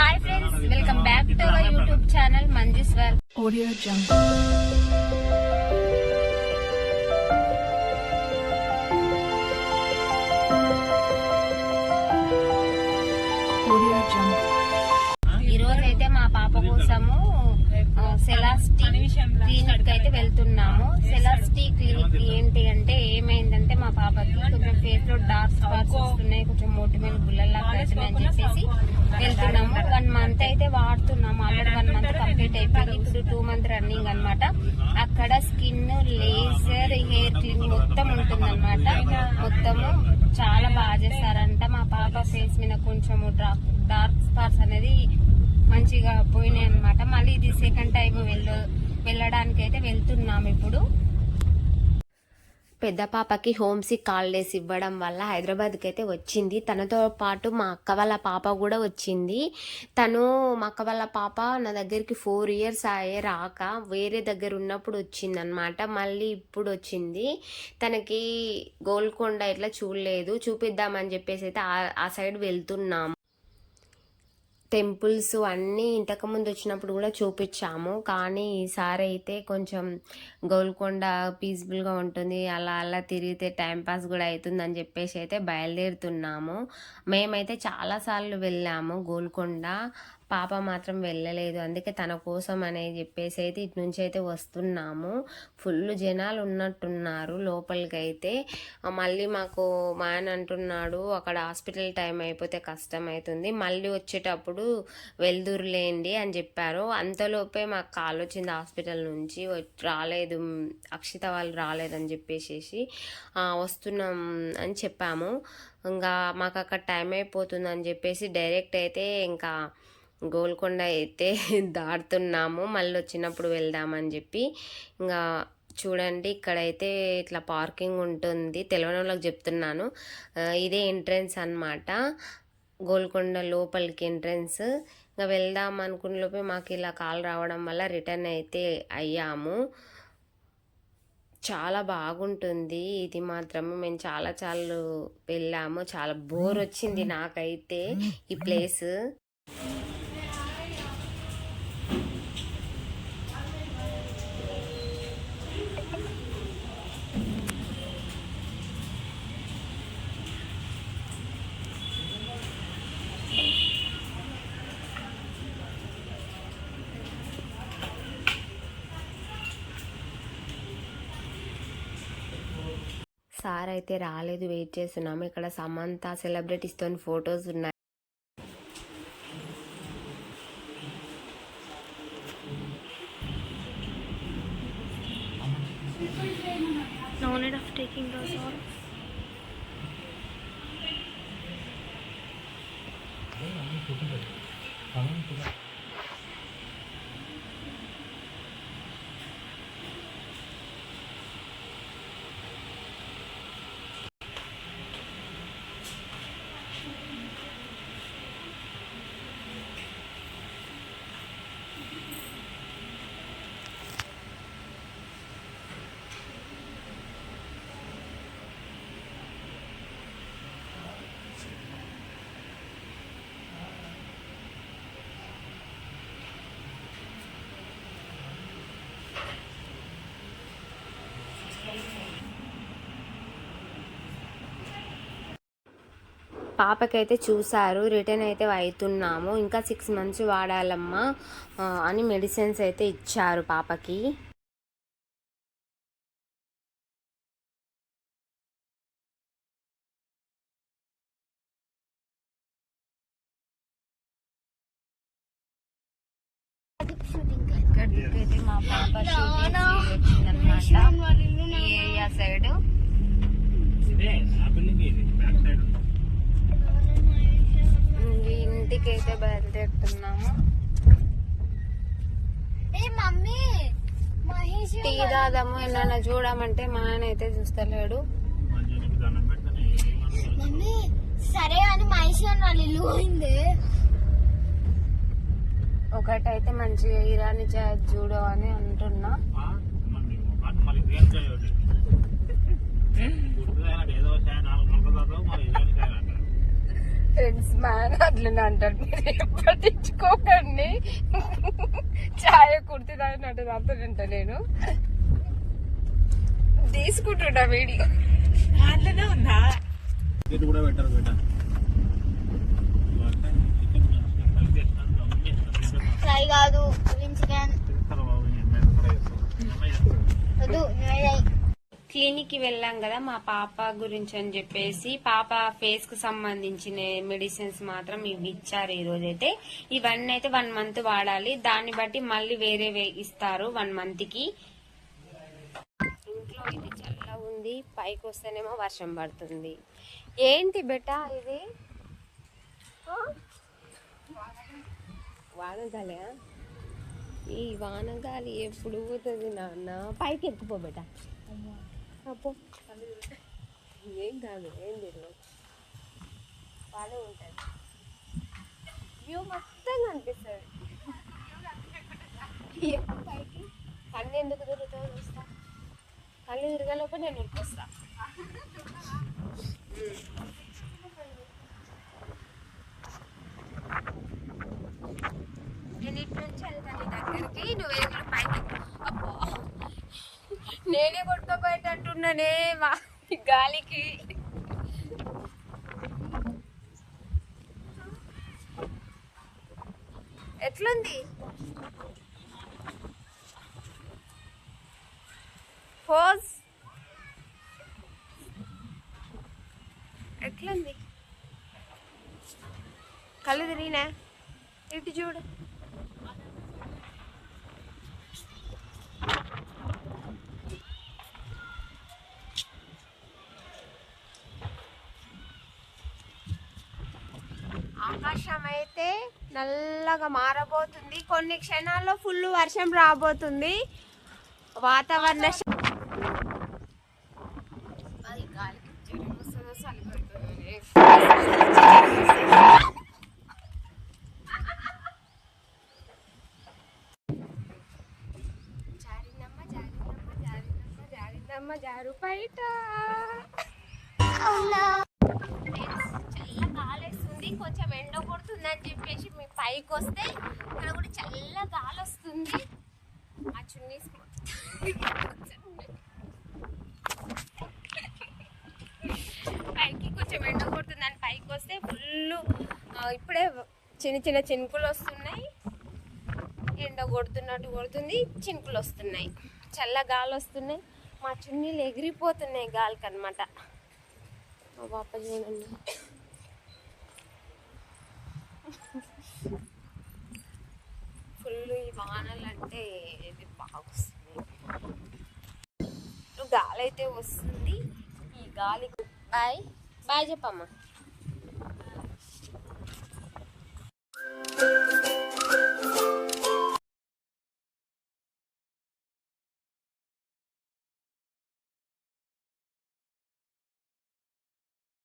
Hi friends welcome back to our YouTube channel Manjuswar Audio Jungle. Audio Jungle. ఈ రోజు అయితే మా పాప కోసము సెలాస్టీ క్లినిక్ అయితే వెళ్తున్నాము. సెలాస్టీ క్లినిక్ ఏంటి అంటే ఏమైందంటే మా పాపకి కొంచెం ఫేస్లో డార్క్ స్పాట్స్ వస్తున్నాయి. కొంచెం మోటి మీద గుల్లల్లా అవుతున్నాయి అని చెప్పేసి వెళ్తున్నాము. వన్ మంత్ అయితే వాడుతున్నాము. ఆల్రెడీ వన్ మంత్ కంప్లీట్ అయిపోయింది. ఇప్పుడు టూ మంత్ రన్నింగ్ అన్నమాట. అక్కడ స్కిన్ లేజర్ హెయిర్ క్లీన్ మొత్తం ఉంటుందన్నమాట. మొత్తము చాలా బాగా చేస్తారంట. మా పాప ఫేస్ మీద కొంచెం డార్క్ స్పాట్స్ అనేది మంచిగా పోయినాయి అనమాట ఇది సెకండ్ టైం వెళ్ళ వెళ్ళడానికి అయితే వెళ్తున్నాం ఇప్పుడు. పెద్ద పాపకి హోమ్ సిక్ హాలిడేస్ ఇవ్వడం వల్ల హైదరాబాద్కి అయితే వచ్చింది. తనతో పాటు మా అక్క వాళ్ళ పాప కూడా వచ్చింది. తను మా అక్క వాళ్ళ పాప నా దగ్గరికి ఫోర్ ఇయర్స్ అయ్యే రాక వేరే దగ్గర ఉన్నప్పుడు వచ్చిందనమాట మళ్ళీ ఇప్పుడు వచ్చింది. తనకి గోల్కొండ ఇట్లా చూడలేదు. చూపిద్దామని చెప్పేసి అయితే ఆ సైడ్ వెళ్తున్నాము టెంపుల్స్ అన్నీ ఇంతకుముందు వచ్చినప్పుడు కూడా చూపించాము. కానీ ఈసారి అయితే కొంచెం గోల్కొండ పీస్ఫుల్గా ఉంటుంది. అలా అలా తిరిగితే టైంపాస్ కూడా అవుతుంది అని చెప్పేసి అయితే బయలుదేరుతున్నాము. మేమైతే చాలాసార్లు వెళ్ళాము గోల్కొండ. పాప మాత్రం వెళ్ళలేదు. అందుకే తన కోసం అని చెప్పేసి అయితే ఇటు నుంచి అయితే వస్తున్నాము. ఫుల్ జనాలు ఉన్నట్టున్నారు లోపలికి అయితే మళ్ళీ మాకు మా ఆయన అంటున్నాడు అక్కడ హాస్పిటల్ టైం అయిపోతే కష్టం అవుతుంది మళ్ళీ వచ్చేటప్పుడు వెళ్దురులేండి అని చెప్పారు. అంతలోపే మాకు కాల్ వచ్చింది హాస్పిటల్ నుంచి. రాలేదు అక్షిత వాళ్ళు రాలేదని చెప్పేసి వస్తున్నాం అని చెప్పాము. ఇంకా మాకు అక్కడ టైం అయిపోతుంది అని చెప్పేసి డైరెక్ట్ అయితే ఇంకా గోల్కొండ అయితే దాటుతున్నాము. మళ్ళీ వచ్చినప్పుడు వెళ్దామని చెప్పి. ఇంకా చూడండి ఇక్కడైతే ఇట్లా పార్కింగ్ ఉంటుంది. తెలియని వాళ్ళకి చెప్తున్నాను. ఇదే ఎంట్రన్స్ అన్నమాట. గోల్కొండ లోపలికి ఎంట్రన్స్. ఇంకా వెళ్దాం అనుకున్న లోపే మాకు ఇలా కాల్ రావడం వల్ల రిటర్న్ అయితే అయ్యాము. చాలా బాగుంటుంది. ఇది మాత్రము మేము చాలా చాలా వెళ్ళాము. చాలా బోర్ వచ్చింది నాకైతే ఈ ప్లేస్. సార్ అయితే రాలేదు వెయిట్ చేస్తున్నాము. ఇక్కడ సమంత సెలబ్రిటీస్తో ఫొటోస్ ఉన్నాయి. No need of taking those all. పాపకైతే చూసారు రిటర్న్ అయితే అవుతున్నాము ఇంకా సిక్స్ మంత్స్ వాడాలమ్మా అని మెడిసిన్స్ అయితే ఇచ్చారు పాపకి. ఇక్కడికైతే మా పాప షూటింగ్ ఈ ఏరియా సైడ్ ఇంటికి అయితే బయలుదేరుతున్నాము టీ దాదాము ఏమన్నా చూడమంటే మా ఆయన అయితే చూస్తలేడు. సరే అని మహేష్ వాళ్ళు ఇల్లు పోయింది. ఒకటైతే మంచిగా ఇరానీ చాయ్ చూడు అని అంటున్నా. ఏదో ఫ్రెండ్స్ మ్యాన్ అట్లనే అంటారు. మీరు పట్టించుకోకండి ఛాయ కుర్తి తాగినట్టు అంటానంట నేను. తీసుకుంటున్నా వీడియో ఇది కూడా పెట్టరు ఫ్రై కాదు చికెన్ క్లినిక్కి వెళ్ళాం కదా మా పాప గురించి అని చెప్పేసి పాప ఫేస్కు సంబంధించిన మెడిసిన్స్ మాత్రం ఇవి ఇచ్చారు ఈ రోజైతే. ఇవన్నీ అయితే వన్ మంత్ వాడాలి. దాన్ని బట్టి మళ్ళీ వేరే వే- ఇస్తారు వన్ మంత్కి. ఇంట్లో ఇది చల్ల ఉంది పైకి వస్తేనేమో వర్షం పడుతుంది. ఏంటి బెటా ఇది? వానగాలియా ఈ వానగాలి ఎప్పుడు పోతుంది నాన్న? పైకి ఎక్కుపో బెటా. అప్పో ఏం కాదు ఏం తెలియదు బాగానే ఉంటుంది. వ్యూ మొత్తం కనిపిస్తుంది పైకి కళ్ళు ఎందుకు తిరుగుతావు చూస్తా. కళ్ళు తిరగలోపు నేను ఉరికొస్తా నేను ఇటు నుంచి వెళ్తాను నీ దగ్గరికి. నువ్వు ఎగురు పైకి. అబ్బో. నేనే కొట్టుకోపోయేటట్టున్నానే వా మా గాలికి. ఎట్లుంది? ఫోజ్ ఎట్లుంది? కళ్ళు తిరిగినా? ఇటు చూడు. ఆకాశం అయితే నల్లగా మారబోతుంది. కొన్ని క్షణాల్లో ఫుల్ వర్షం రాబోతుంది. వాతావరణ శా- కొంచెం ఎండ కొడుతుందని చెప్పేసి మీ పైకి వస్తే ఇక్కడ కూడా చల్ల గాలి వస్తుంది ఆ చున్నీస్ పైకి కొంచెం ఎండ కొడుతుంది అని పైకి వస్తే ఫుల్ ఇప్పుడే చిన్న చిన్న చినుకులు వస్తున్నాయి. ఎండ కొడుతున్నట్టు కొడుతుంది చినుకులు వస్తున్నాయి. చల్ల గాలి వస్తున్నాయి మా చున్నీలు ఎగిరిపోతున్నాయి గాలికి అనమాట మా పాప చూడండి. ఫుల్ ఈ వానలు అంటే ఇది బాగా వస్తుంది గాలి అయితే వస్తుంది. ఈ గాలి బాయ్. బాయ్ చెప్పమ్మా.